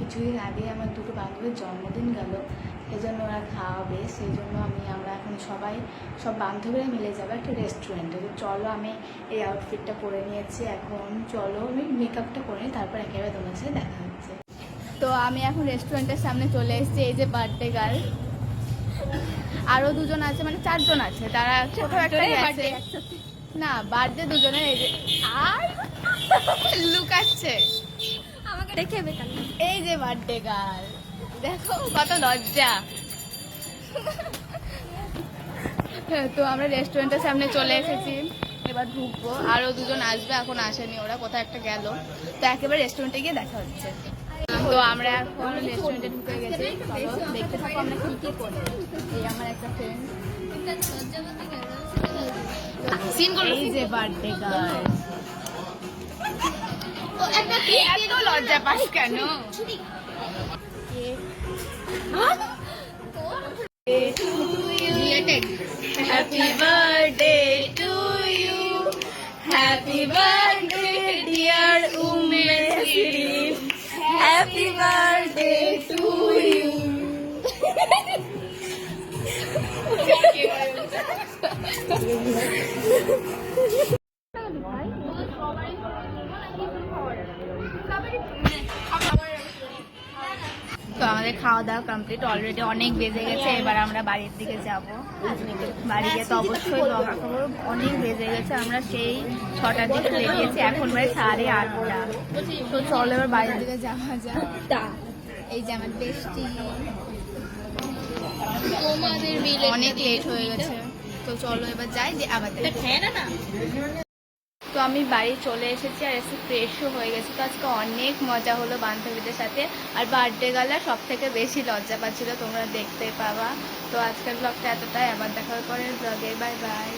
কিছুদিন আগে আমার দুটো বান্ধবীর জন্মদিন গেল এই জন্য ওরা খাওয়াবে সেই জন্য আমি, আমরা এখন সবাই, সব বান্ধবীরা মিলে যাব একটা রেস্টুরেন্টে তো চলো আমি এই আউটফিটটা পরে নিয়েছি, এখন চলো আমি মেকআপটা করে নিই, তারপর একেবারে তোমার সাথে দেখা হচ্ছে। তো আমি এখন রেস্টুরেন্টের সামনে চলে এসেছি, এই যে বার্থডে গার্ল আরও দুজন আছে মানে চারজন আছে তারা কোথাও একটা গেছে না বার্থডে দুজনের এই যে আর? লুকাচ্ছে আমাকে দেখে বেকার এই যে বার্থডে গার্ল দেখো কত লজ্জা। তো আমরা রেস্টুরেন্টের সামনে চলে এসেছি। এবার ঢুকবো। আরও দুজন আসবে এখন আসেনি ওরা কোথাও একটা গেল। তো একেবারে রেস্টুরেন্টে গিয়ে দেখা হচ্ছে। তো আমরা এখন রেস্টুরেন্টে ঢুকে গেছি। দেখতে থাকো আমরা কি কি করি। এই আমার একটা ফ্রেন্ড এই যে বার্থডে গার্ল এত লজ্জা পাস কেন? Happy birthday to you happy birthday happy birthday to you তো আমাদের খাওয়া দাওয়া কমপ্লিট অলরেডি অনেক বেজে গেছে, এবার আমরা বাড়ির দিকে যাব। বাড়ি গিয়ে তো অবশ্যই অনেক বেজে গেছে, আমরা সেই ছটার দিকে বেরিয়েছি, এখন প্রায় সাড়ে আটটা। তো চলো এবার বাড়ির দিকে যাওয়া যাক। এই যে আমার বেশটি অনেক লেট হয়ে গেছে। তো চলো এবার যাই, দিয়ে আবার তো আমি বাড়ি চলে এসেছি আর এসে ফ্রেশও হয়ে গেছি। তো আজকে অনেক মজা হলো বান্ধবীদের সাথে। আর বার্থডে গালা সব থেকে বেশি লজ্জা পাচ্ছিল, তোমরা দেখতে পাবা। তো আজকের ব্লগটা এতটাই, আবার দেখার পরে ব্লগে বাই বাই